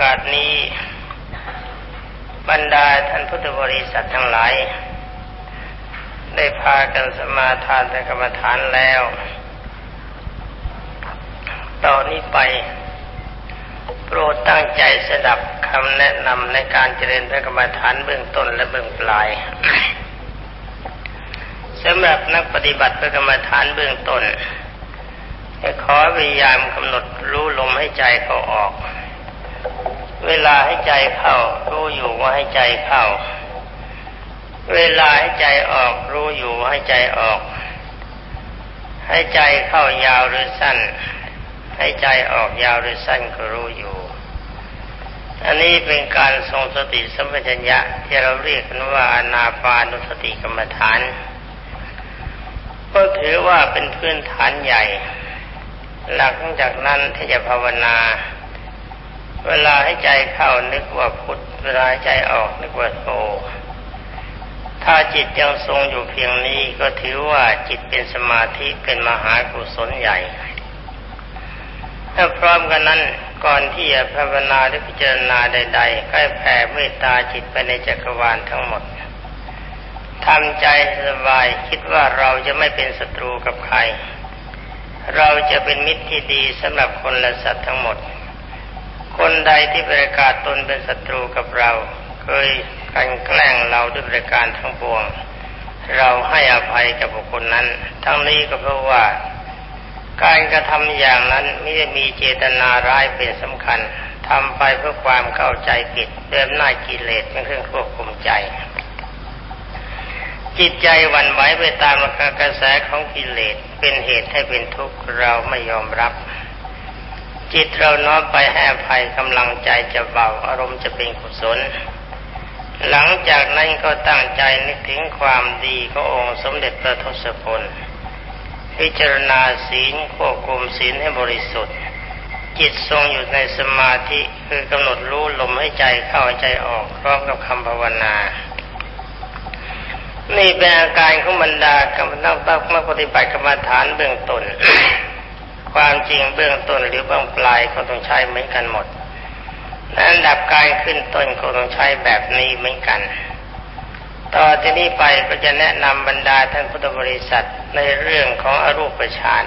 กาสนี้ บรรดาท่านพุทธบริษัททั้งหลาย ได้พากันสมาทานแต่กรรมฐานแล้ว ตอนนี้ไป โปรดตั้งใจสดับคำแนะนำในการเจริญพระกรรมฐานเบื้องต้นและเบื้องปลายสำหรับนักปฏิบัติพระกรรมฐานเบื้องต้นให้ขอพยายามกำหนดรู้ลมให้ใจเขาออก เวลาให้ใจเข้ารู้อยู่ว่าให้ใจเข้า เวลาให้ใจออกรู้อยู่ว่าให้ใจออก ให้ใจเข้ายาวหรือสั้น ให้ใจออกยาวหรือสั้นก็รู้อยู่ อันนี้เป็นการทรงสติสัมปชัญญะที่เราเรียกกันว่าอนาปานุสติกรรมฐาน ก็ถือว่าเป็นพื้นฐานใหญ่ หลังจากนั้นถ้าจะภาวนา เวลาให้ใจเข้านึกว่าพุทธเวลาใจออกนึกว่าโทถ้าจิตยังทรงอยู่เพียงนี้ก็ถือว่าจิตเป็นสมาธิเป็นมหากุศลใหญ่ ถ้าพร้อมกันนั้นก่อนที่จะภาวนาหรือพิจารณาใดๆก็แผ่เมตตาจิตไปในจักรวาลทั้งหมดทำใจสบายคิดว่าเราจะไม่เป็นศัตรูกับใคร เราจะเป็นมิตรที่ดีสำหรับคนและสัตว์ทั้งหมด คนใดที่ประกาศตนเป็นศัตรูกับเรา เคยกันแกล้งเราด้วยประการทั้งปวง เราให้อภัยกับบุคคลนั้น ทั้งนี้ก็เพราะว่า การกระทำอย่างนั้นไม่ได้มีเจตนาร้ายเป็นสำคัญทำไปเพื่อความเข้าใจผิดเดิมหน้ากิเลสเป็นเครื่องควบคุมใจ จิตใจวันไหวไปตามกระแสของกิเลสเป็นเหตุให้เป็นทุกข์เราไม่ยอมรับ จิตเราน้อมไปให้อภัยกำลังใจจะเบาอารมณ์จะเป็นกุศล หลังจากนั้นก็ตั้งใจนึกถึงความดีขององค์สมเด็จพระทศพล พิจารณาศีลควบคุมศีลให้บริสุทธิ์ จิตทรงอยู่ในสมาธิคือกำหนดรู้ลมให้ใจเข้าใจออกพร้อมกับคำภาวนานี่เป็นอาการของบรรดากรรมนักตักมาปฏิบัติกรรมฐานเบื้องต้น ความจริงเบื้องต้นหรือเบื้องปลายก็ต้องใช้เหมือนกันหมดอันดับการขึ้นต้นก็ต้องใช้แบบนี้เหมือนกัน ต่อที่นี้ไปก็จะแนะนำบรรดาท่านพุทธบริษัทในเรื่องของอรูปฌาน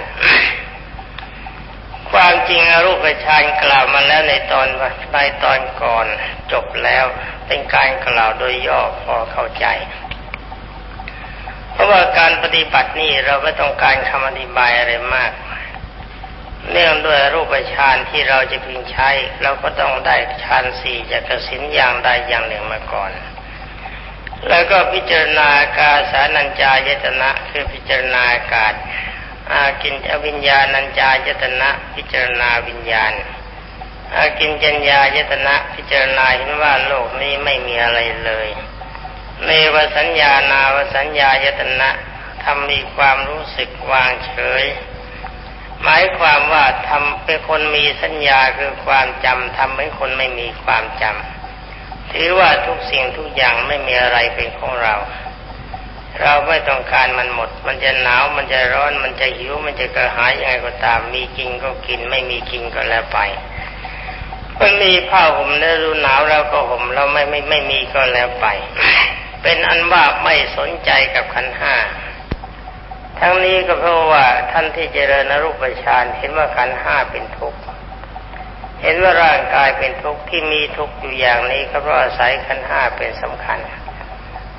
ความจริงอรูปฌานกล่าวมาแล้วในตอนในตอนก่อนจบแล้วเป็นการกล่าวโดยย่อพอเข้าใจ เพราะว่าการปฏิบัตินี่เราไม่ต้องการคำอธิบายอะไรมาก เนื่องด้วยรูปฌานที่เราจะพึงใช้ เราก็ต้องได้ฌานสี่จากกสินอย่างใดอย่างหนึ่งมาก่อน แล้วก็พิจารณากาสานัญจายตนะคือพิจารณาอากาศอากินอวิญญาณัญจายตนะ พิจารณาวิญญาณอากินจัญญายตนะ พิจารณาเห็นว่าโลกนี้ไม่มีอะไรเลยเนวสัญญานาวสัญญายตนะทำมีความรู้สึกวางเฉย หมายความว่าทำเป็นคนมีสัญญาคือความจำทำเป็นคนไม่มีความจำถือว่าทุกสิ่งทุกอย่างไม่มีอะไรเป็นของเรา เราไม่ต้องการมันหมด มันจะหนาวมันจะร้อนมันจะหิวมันจะกระหายยังไงก็ตาม มีกินก็กิน ไม่มีกินก็แล้วไปมันมีผ้าห่มในฤดูหนาวเราก็ห่มเราไม่ไม่ไม่มีก็แล้วไป เป็นอันว่าไม่สนใจกับขันห้า ทั้งนี้ก็เพราะว่าท่านที่เจริญนรูปฌานเห็นว่าขันห้าเป็นทุกข์เห็นว่าร่างกายเป็นทุกข์ที่มีทุกข์อยู่อย่างนี้ก็เพราะอาศัยขันห้าเป็นสำคัญ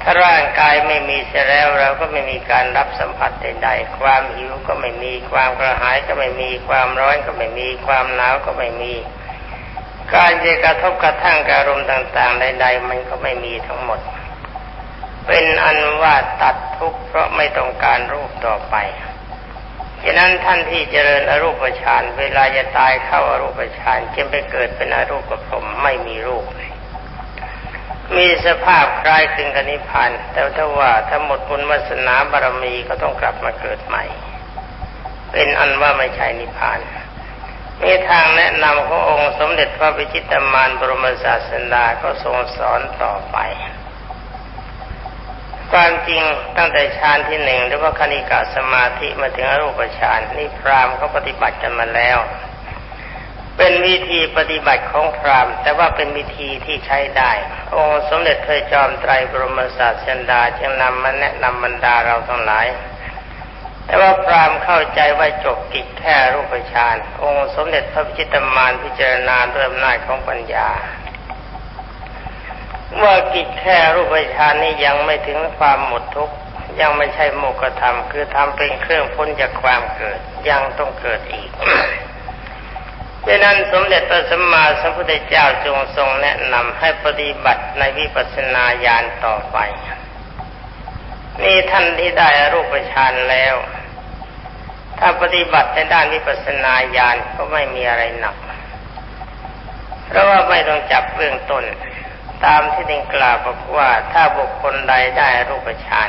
ถ้าร่างกายไม่มีเสียแล้วเราก็ไม่มีการรับสัมผัสใดๆความหิวก็ไม่มีความกระหายก็ไม่มีความร้อนก็ไม่มีความหนาวก็ไม่มี การจะกระทบกระทั่งอารมณ์ต่าง ๆ ใด ๆ มันก็ไม่มีทั้งหมด เป็นอันว่าตัด ทุกข์เพราะไม่ต้องการรูปต่อไปฉะนั้นท่านที่เจริญอรูปฌานเวลาจะตายเข้าอารูปฌานจึงไปเกิดเป็นอรูปภพไม่มีรูป มีสภาพคล้ายคลึงกับนิพพานแต่ถ้าว่าถ้าหมดบุญวาสนาบารมีก็ต้องกลับมาเกิดใหม่ เป็นอันว่าไม่ใช่นิพพานมีทางแนะนำขององค์สมเด็จพระพิชิตามานบรมศาสดาก็ทรงสอนต่อไป ความจริงตั้งแต่ฌานที่หนึ่งหรือว่าคณิกาสมาธิมาถึงอรูปฌานนี่พรามเขาปฏิบัติกันมาแล้ว เป็นวิธีปฏิบัติของพราหมณ์ แต่ว่าเป็นวิธีที่ใช้ได้ องค์สมเด็จพระจอมไตรบรมศาสดาจึงนำมาแนะนำบรรดาเราทั้งหลาย แต่ว่าพราหมณ์เข้าใจว่าจบกิจแค่รูปฌานองค์สมเด็จพระพิชิตรมารพิจารณาด้วยอำนาจของปัญญา ว่ากิจแค่รูปฌานนี้ยังไม่ถึงความหมดทุกข์ยังไม่ใช่โมกธรรม คือทำเป็นเครื่องพ้นจากความเกิด ยังต้องเกิดอีกดังนั้นสมเด็จพระสัมมาสัมพุทธเจ้าจงทรงแนะนำให้ปฏิบัติในวิปัสสนาญาณต่อไป นี่ท่านที่ได้รูปฌานแล้ว ถ้าปฏิบัติในด้านวิปัสสนาญาณก็ไม่มีอะไรหนัก เพราะว่าไม่ต้องจับเบื้องต้น ตามที่ได้กล่าวบอกว่าถ้าบุคคลใดได้รูปฌาน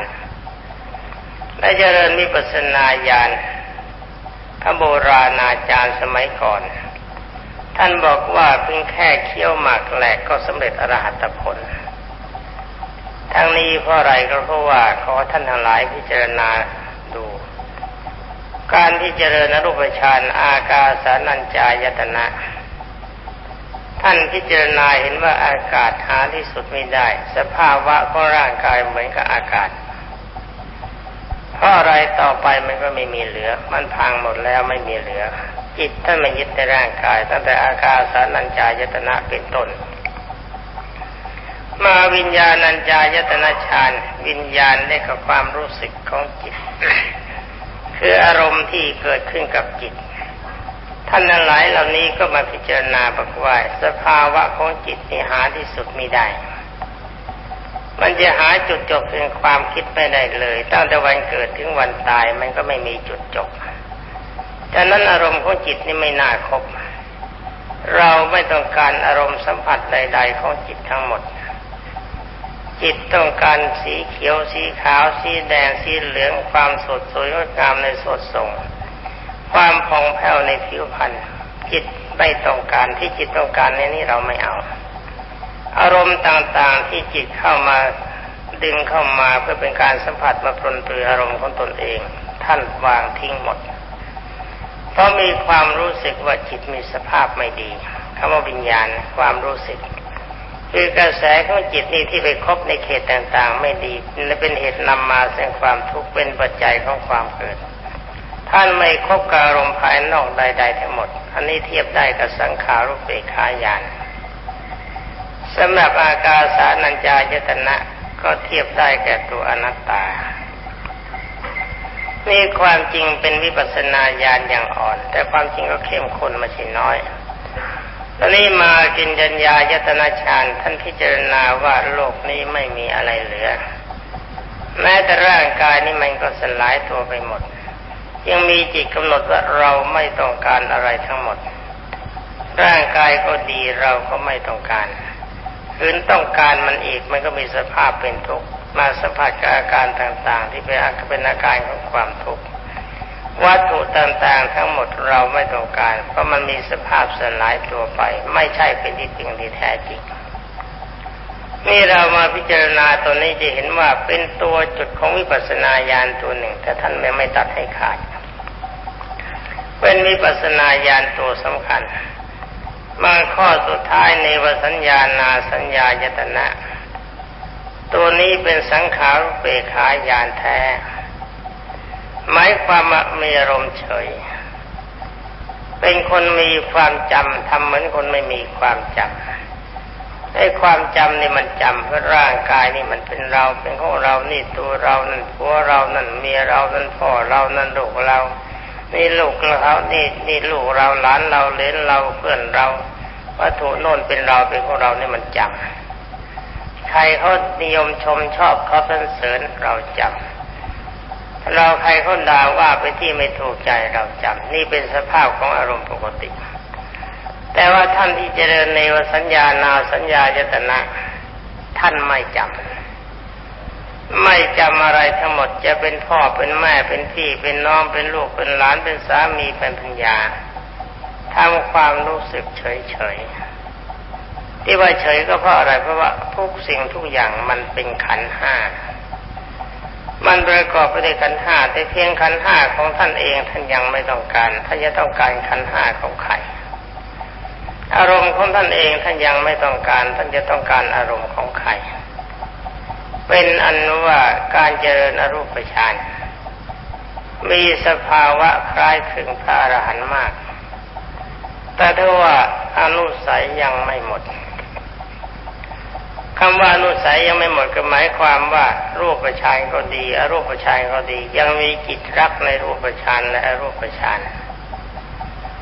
และเจริญวิปัสนาญาณพระโบราณอาจารย์สมัยก่อน ท่านบอกว่าเพียงแค่เคี้ยวหมากแหลกก็สำเร็จอรหัตผล ทั้งนี้เพราะอะไรก็เพราะว่าขอท่านทั้งหลายพิจารณาดู การที่เจริญรูปฌานอากาสานัญจายตนะานพิจารณาเห็นว่าอากาศหาที่สุดไม่ได้ สภาวะของร่างกายเหมือนกับอากาศเพราะอะไรต่อไปมันก็ไม่มีเหลือ มันพังหมดแล้วไม่มีเหลือ จิตท่านมันยึดในร่างกาย ตั้งแต่อากาสานัญจายตนะเป็นต้นมาวิญญาณัญจายตนะฌานวิญญาณได้กับความรู้สึกของจิต คืออารมณ์ที่เกิดขึ้นกับจิต ท่านหลายเหล่านี้ก็มาพิจารณาบอกว่าสภาวะของจิตนี่หาที่สุดไม่ได้ มันจะหาจุดจบเป็นความคิดไม่ได้เลย ตั้งแต่วันเกิดถึงวันตายมันก็ไม่มีจุดจบฉะนั้นอารมณ์ของจิตนี่ไม่น่าคบ เราไม่ต้องการอารมณ์สัมผัสใด ๆ ของจิตทั้งหมด จิตต้องการสีเขียวสีขาว สีแดงสีเหลืองความสดสวยงดงามในสดส่ง ความผ่องแผ้วในผิวพรรณจิตไม่ต้องการที่จิตต้องการในนี้เราไม่เอา อารมณ์ต่างๆที่จิตเข้ามาดึงเข้ามาเพื่อเป็นการสัมผัสมาปรนปรืออารมณ์ของตนเอง ท่านวางทิ้งหมด เพราะมีความรู้สึกว่าจิตมีสภาพไม่ดีคำว่าวิญญาณความรู้สึก คือกระแสของจิตนี่ที่ไปคบในเขตต่างๆ ไม่ดีและเป็นเหตุนำมาซึ่งความทุกข์เป็นปัจจัยของความเกิด ท่านไม่คบกับอารมณ์ภายนอกใด ๆ ทั้งหมด อันนี้เทียบได้กับสังขารุเปขายานสำหรับอากาสานัญจายตนะก็เทียบได้แก่ตัวอนัตตา นี่ความจริงเป็นวิปัสนาญาณอย่างอ่อน แต่ความจริงก็เข้มข้นมาชิน้อย ตอนนี้มากินจัญญายตนาฌานท่านพิจารณาว่าโลกนี้ไม่มีอะไรเหลือ แม้แต่ร่างกายนี้มันก็สลายตัวไปหมด ยังมีจิตกำหนดว่าเราไม่ต้องการอะไรทั้งหมด ร่างกายก็ดีเราก็ไม่ต้องการคืนต้องการมันอีกมันก็มีสภาพเป็นทุกข์มาสัมผัสกับอาการต่างๆ ที่เป็นอาเป็นอาการของความทุกข์วัตถุต่างๆ ทั้งหมดเราไม่ต้องการ เพราะมันมีสภาพสลายตัวไป ไม่ใช่เป็นที่จริงที่แท้จริง นี่เรามาพิจารณาตัวนี้จะเห็นว่าเป็นตัวจุดของวิปัสสนาญาณตัวหนึ่ง แต่ท่านไม่ไม่ตัดให้ขาด เป็นวิปัสสนาญาณตัวสำคัญมาข้อสุดท้ายในวสัญญานาสัญญายตนะ ตัวนี้เป็นสังขารเปขายานแท้หมายความว่ามีอารมณ์เฉย เป็นคนมีความจำทำเหมือนคนไม่มีความจำ ไอ้ความจำนี่มันจำเพราะร่างกายนี่มันเป็นเราเป็นของเรานี่ตัวเรานั่นผัวเรานั่นเมียเรานั่นพ่อเรานั่นลูกเรา นี่ลูกเรานี่นี่ลูกเราหลานเราเลนเราเพื่อนเราวัตถุโน่นเป็นเราเป็นของเราเนี่ยมันจำใครเขานิยมชมชอบเขาสรรเสริญเราจำเราใครเขาด่าว่าไปที่ไม่ถูกใจเราจำนี่เป็นสภาพของอารมณ์ปกติ แต่ว่าท่านที่เจริญในวสัญญานาสัญญาจตนะ ท่านไม่จำไม่จำอะไรทั้งหมดจะเป็นพ่อเป็นแม่เป็นพี่เป็นน้องเป็นลูกเป็นหลานเป็นสามีเป็นพัญญาทำความรู้สึกเฉยๆที่ว่าเฉยก็เพราะอะไรเพราะว่าทุกสิ่งทุกอย่างมันเป็นขันห้ามันประกอบไปด้วยขันห้าแต่เพียงขันห้าของท่านเองท่านยังไม่ต้องการท่านจะต้องการขันห้าของใคร อารมณ์ของท่านเองท่านยังไม่ต้องการ ท่านจะต้องการอารมณ์ของใคร เป็นอันว่าการเจริญอรูปฌานมีสภาวะคล้ายคลึงพระอรหันต์มาก แต่ถ้าว่าอนุสัยยังไม่หมดคำว่าอนุสัยยังไม่หมดก็หมายความว่ารูปฌานก็ดี อรูปฌานก็ดี ยังมีจิตรักในรูปฌานและอรูปฌาน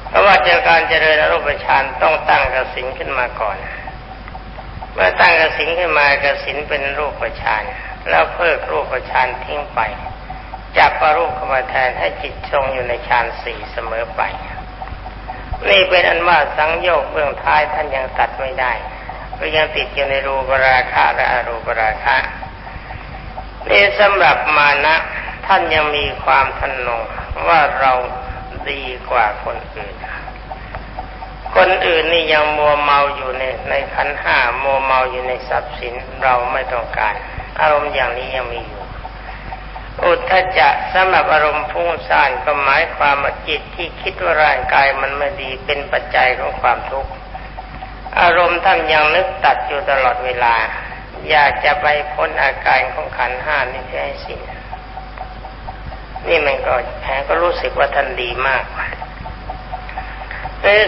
เพราะว่าเจอการเจริญอรูปฌานต้องตั้งกสินขึ้นมาก่อน เมื่อตั้งกสินขึ้นมากสินเป็นรูปฌานแล้วเพิกรูปฌานทิ้งไปจับประรูปเข้ามาแทนให้จิตทรงอยู่ในฌานสี่เสมอไป นี่เป็นอันว่าสังโยกเบื้องท้ายท่านยังตัดไม่ได้ก็ยังติดอยู่ในรูปราคะและอรูปราคะนี่สำหรับมานะท่านยังมีความทันนงว่าเรา ดีกว่าคนอื่น คนอื่นนี่ยังมัวเมาอยู่ในในขันห้ามัวเมาอยู่ในทรัพย์สินเราไม่ต้องการ อารมณ์อย่างนี้ยังมีอยู่ อุทธจะสำหรับอารมณ์ฟุ้งซ่านก็หมายความว่าจิตที่คิดว่าร่างกายมันไม่ดีเป็นปัจจัยของความทุกข์อารมณ์ท่านยังนึกตัดอยู่ตลอดเวลา อยากจะไปพ้นอาการของขันห้านี่ให้สิ้น นี่มันก็แผลก็รู้สึกว่าท่านดีมาก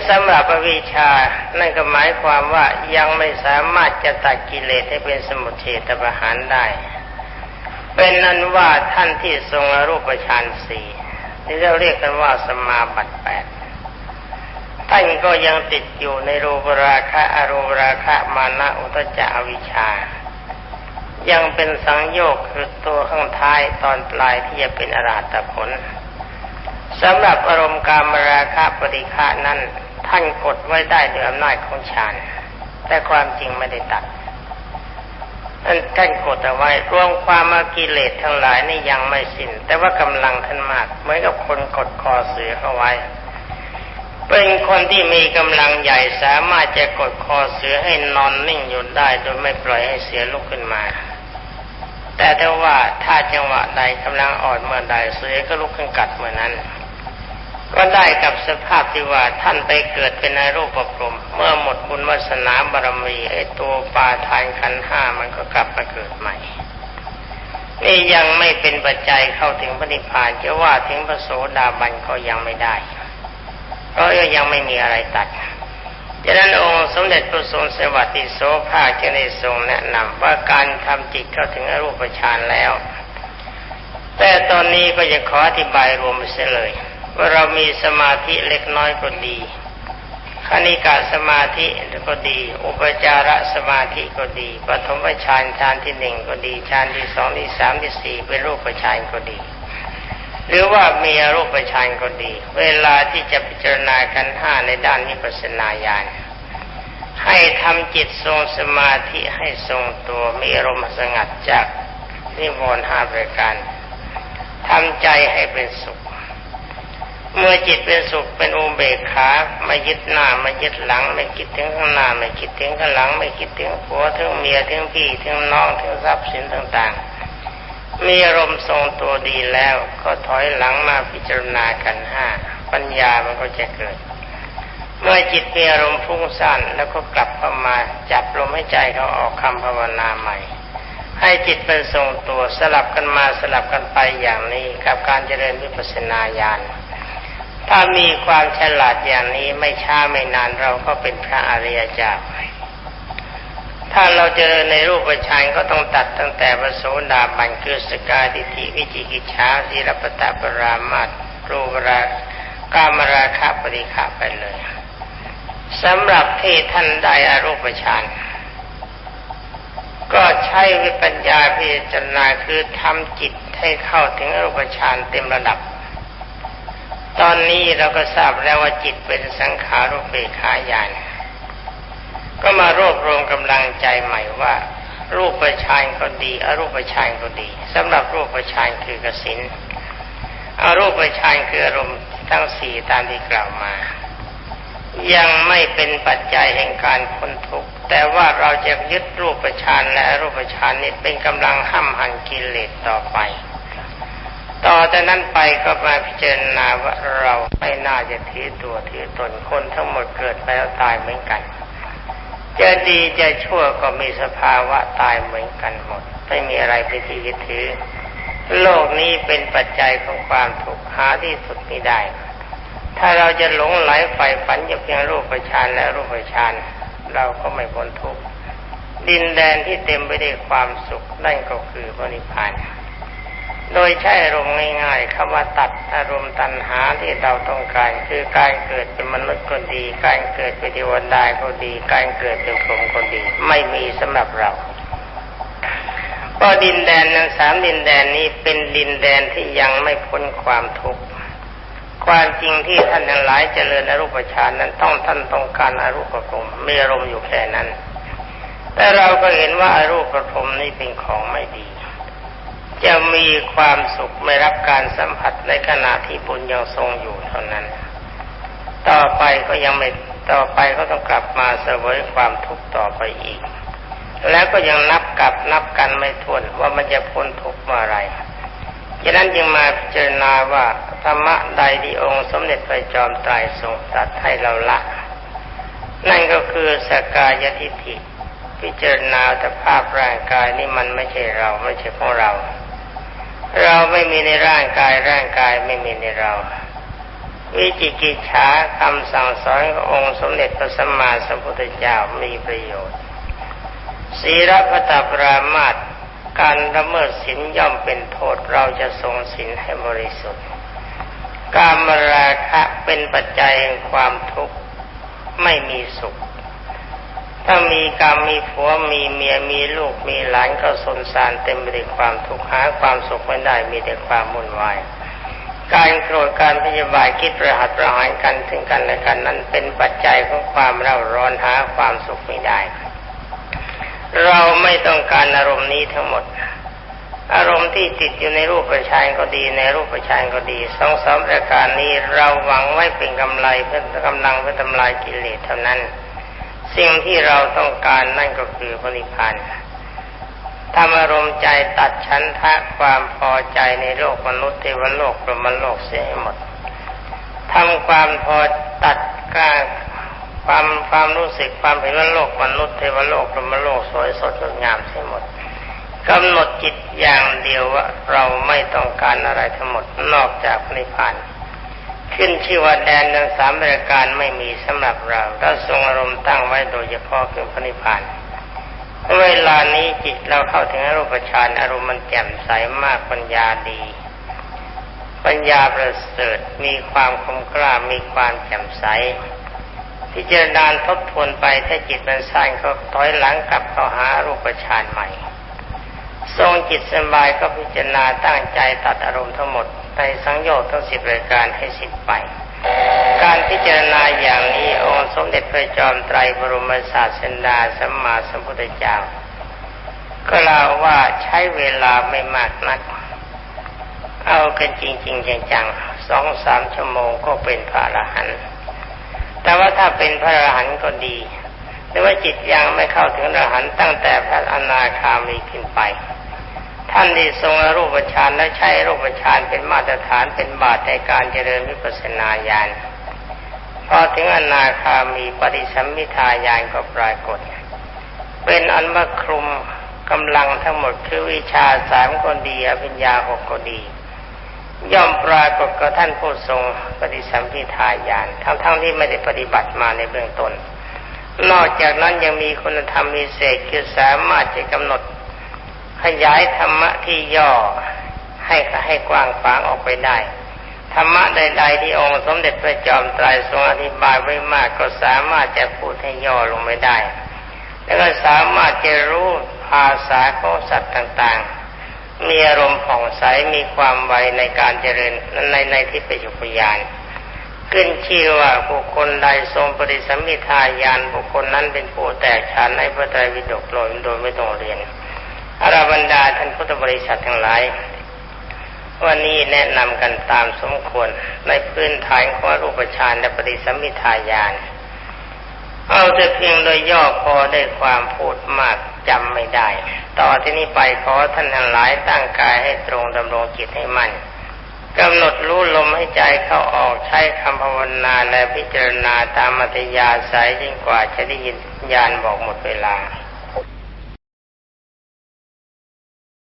สำหรับวิชา นั่นก็หมายความว่ายังไม่สามารถจะตัดกิเลสให้เป็นสมุทเฉตประหารได้ เป็นนั้นว่าท่านที่ทรงรูปฌานสี่ที่เราเรียกกันว่าสมาบัติแปดท่านก็ยังติดอยู่ในรูปราคะอรูปราคะมานะอุตจาวิชา ยังเป็นสังโยกคือตัวข้างท้ายตอนปลายที่จะเป็นอรหัตผลสำหรับอารมณ์การมราคะปริฆานั้น ท่านกดไว้ได้ด้วยอำนาจของฌานแต่ความจริงไม่ได้ตัดท่านกดเอาไว้รวมความมากิเลสทั้งหลายนี่ยังไม่สิ้น แต่ว่ากำลังท่านมากเหมือนกับคนกดคอเสือเข้าไว้ เป็นคนที่มีกำลังใหญ่สามารถจะกดคอเสือให้นอนนิ่งอยู่ได้ โดยไม่ปล่อยให้เสือลุกขึ้นมา แต่ถ้าว่าถ้าจังหวะใดกำลังอ่อนเมื่อใดเสือก็ลุกขึ้นกัดเมื่อนั้น ก็ได้กับสภาพที่ว่าท่านไปเกิดเป็นในรูปประพรมเมื่อหมดบุญวาสนาบารมีไอ้ตัวปาทานขันห้ามันก็กลับมาเกิดใหม่นี่ยังไม่เป็นปัจจัยเข้าถึงพระนิพพานจะว่าถึงพระโสดาบันก็ยังไม่ได้เพราะยังไม่มีอะไรตัด ดังนั้นองค์สมเด็จพระทรงสวัสดิโสภาจึงได้ทรงแนะนำว่าการทำจิตเข้าถึงอรูปฌานแล้ว แต่ตอนนี้ก็จะขออธิบายรวมไปเสียเลย ว่าเรามีสมาธิเล็กน้อยก็ดีคณิกาสมาธิก็ดี อุปจารสมาธิก็ดีปฐมฌานฌานที่หนึ่งก็ดีฌานที่สองที่สามที่สี่เป็นรูปฌานก็ดี หรือว่ามีรูปฌานก็ดี เวลาที่จะพิจารณากันห้าในด้านนิพพานาญาณให้ทำจิตทรงสมาธิให้ทรงตัวมีอารมณ์สงัดจากนิวรณ์ห้าประการทำใจให้เป็นสุข เมื่อจิตเป็นสุขเป็นอุเบกขาไม่ยึดหน้าไม่ยึดหลัง ไม่คิดถึงข้างหน้าไม่คิดถึงข้างหลัง ไม่คิดถึงผัวถึงเมียถึงพี่ถึงน้องถึงทรัพย์สินต่างๆ มีอารมณ์ทรงตัวดีแล้ว ก็ถอยหลังมาพิจารณากันห้าปัญญามันก็จะเกิด เมื่อจิตมีอารมณ์ฟุ้งซ่านแล้วก็กลับเข้ามาจับลมให้ใจเขาออกคำภาวนาใหม่ ให้จิตเป็นทรงตัวสลับกันมาสลับกันไปอย่างนี้กับการเจริญวิปัสสนาญาณถ้ามีความฉลาดอย่างนี้ไม่ช้าไม่นานเราก็เป็นพระอริยเจ้า ถ้าเราเจอในรูปฌานก็ต้องตัดตั้งแต่พระโสดาบันคือสกาดิธิวิจิกิจฉาสีรปตาปรามาตรูปรากามราคะปริฆาไปเลยสำหรับที่ท่านได้อารูปฌานก็ใช้วิปัญญาพิจารณาคือทำจิตให้เข้าถึงอรูปฌานเต็มระดับ ตอนนี้เราก็ทราบแล้วว่าจิตเป็นสังขารุเบขาญาณ มารวบรวมกำลังใจใหม่ว่า รูปประชานก็ดีอรูปประชานก็ดีสำหรับรูปประชานคือกสินอารูปประชานคืออารมณ์ทั้งสี่ตามที่กล่าวมา ยังไม่เป็นปัจจัยแห่งการพ้นทุกข์แต่ว่าเราจะยึดรูปประชานและรูปประชานนี้เป็นกำลังห้ำหันกิเลสต่อไปต่อจากนั้นไปก็มาพิจารณาว่าเราไม่น่าจะถือตัวถือตนคนทั้งหมดเกิดไปแล้วตายเหมือนกัน จะดีจะชั่วก็มีสภาวะตายเหมือนกันหมด ไม่มีอะไรไปที่ยึดถือ โลกนี้เป็นปัจจัยของความทุกข์หาที่สุดไม่ได้ ถ้าเราจะหลงไหลใฝ่ฝันอยู่เพียงรูปฌานและรูปฌานเราก็ไม่พ้นทุกข์ดินแดนที่เต็มไปด้วยความสุขนั่นก็คือพระนิพพาน โดยใช้อารมณ์ง่ายๆคำว่าตัดอารมณ์ตัณหาที่เราต้องการ คือการเกิดเป็นมนุษย์ก็ดี การเกิดเป็นเทวดาก็ดี การเกิดเป็นพรหมก็ดี ไม่มีสำหรับเราเพราะดินแดนนั้นสามดินแดนนี้เป็นดินแดนที่ยังไม่พ้นความทุกข์ความจริงที่ท่านทั้งหลายเจริญอรูปฌานนั้นต้องท่านต้องการอรูปภพมีอารมณ์อยู่แค่นั้น แต่เราก็เห็นว่าอารูปภพนี้เป็นของไม่ดี จะมีความสุขไม่รับการสัมผัสในขณะที่บุญยังทรงอยู่เท่านั้น ต่อไปก็ยังไม่ต่อไปก็ต้องกลับมาเสวยความทุกข์ต่อไปอีก แล้วก็ยังนับกับนับกันไม่ทวนว่ามันจะพ้นทุกข์เมื่อไรฉะนั้นจึงมาพิจารณาว่าธรรมะใดที่องค์สมเด็จพระจอมไตรทรงตรัสให้เราละ นั่นก็คือสกายทิฏฐิพิจารณาสภาพร่างกายนี่มันไม่ใช่เราไม่ใช่ของเรา เราไม่มีในร่างกายร่างกายไม่มีในเรา วิจิกิจฉาคำสั่งสอนขององค์สมเด็จพระสัมมาสัมพุทธเจ้ามีประโยชน์ศีรพตปรามาตการละเมิดศีลย่อมเป็นโทษเราจะทรงศีลให้บริสุทธิ์การมราคะเป็นปัจจัยแห่งความทุกข์ไม่มีสุข ถ้ามีกรรมมีผัวมีเมียมีลูกมีหลานก็สนสารเต็มไปด้วยความทุกข์หาความสุขไม่ได้มีแต่ความมุ่นวายการโกรธการพยาบาทคิดประหัตประหารกันถึงกันและกันนั้นเป็นปัจจัยของความเร่าร้อนหาความสุขไม่ได้ เราไม่ต้องการอารมณ์นี้ทั้งหมด อารมณ์ที่ติดอยู่ในรูปประชานก็ดีในรูปประชานก็ดีสองสามประการนี้เราหวังไว้เป็นกำไรเพื่อกำลังเพื่อทำลายกิเลสเท่านั้น สิ่งที่เราต้องการนั่นก็คือพระนิพพานทำอารมณ์ใจตัดชั้นทะความพอใจในโลกมนุษย์เทวโลกพรหมโลกเสียให้หมดทำความพอตัดกลารความความรู้สึกความเห็นว่าโลกมนุษย์เทวโลกพรหมโลกสวยสดงดงามเสียหมดกำหนดจิตอย่างเดียวว่าเราไม่ต้องการอะไรทั้งหมดนอกจากพระนิพพาน ขึ้นชื่อว่าแดนทั้งสามรายการไม่มีสำหรับเราเราทรงอารมณ์ตั้งไว้โดยเฉพาะคือพระนิพพานเวลานี้จิตเราเข้าถึงอรูปฌานอารมณ์มันแจ่มใสมากปัญญาดี ปัญญาประเสริฐมีความคมกล้ามีความแจ่มใสพิจารณาทบทวนไปถ้าจิตมันสั้นก็ถอยหลังกลับเข้าหารูปฌานใหม่ ทรงจิตสบายก็พิจารณาตั้งใจตัดอารมณ์ทั้งหมด ในสังโยชน์ทั้งสิบรายการให้สิ้นไป การพิจารณาอย่างนี้องค์สมเด็จพระจอมไตรบรมศาสดาสัมมาสัมพุทธเจ้าก็เล่าว่าใช้เวลาไม่มากนัก เอากันจริงๆจังๆสองสามชั่วโมงก็เป็นพระอรหันต์แต่ว่าถ้าเป็นพระอรหันต์ก็ดีแต่ว่าจิตยังไม่เข้าถึงอรหันต์ตั้งแต่พระอนาคามีขึ้นไป ท่านที่ทรงรูปฌานและใช้รูปฌานเป็นมาตรฐานเป็นบาตในการเจริญวิปัสสนาญาณพอถึงอนาคามีปฏิสัมมิทาญาณก็ปรากฏ เป็นอันมาคลุมกำลังทั้งหมดคือวิชาสามคนดีอภิญญาหกคนดี ย่อมปรากฏกับท่านผู้ทรงปฏิสัมพิทาญาณทั้งๆทที่ไม่ได้ปฏิบัติมาในเบื้องต้นนอกจากนั้นยังมีคุณธรรมมีเศษคือสามารถจะกำหนด ขยายธรรมะที่ย่อให้ให้กว้างขวางออกไปได้ ธรรมะใด ๆ ที่องค์สมเด็จพระจอมไตรทรงอธิบายไว้มากก็สามารถจะพูดให้ย่อลงไปได้ แล้วก็สามารถจะรู้ภาษาของสัตว์ต่างๆ มีอารมณ์ผ่องใสมีความไวในการเจริญในในที่ปัจจุบันขึ้นชื่อว่าบุคคลใดทรงปริสัมมิทายานบุคคลนั้นเป็นผู้แตกฉานในพระไตรปิฎกโดยโดยไม่ต้องเรียน อรบรรดาท่านพุทธบริษัททั้งหลาย วันนี้แนะนำกันตามสมควรในพื้นฐานของรูปฌานและปฏิสัมมิทายาน เอาแต่เพียงโดยย่อพอได้ความพูดมากจำไม่ได้ ต่อที่นี้ไปขอท่านทั้งหลายตั้งกายให้ตรงดำรงจิตให้มั่นกำหนดรู้ลมให้ใจเข้าออกใช้คำภาวนาและพิจารณาตามมัธยาสายยิ่งกว่าจะได้ยินญาณบอกหมดเวลา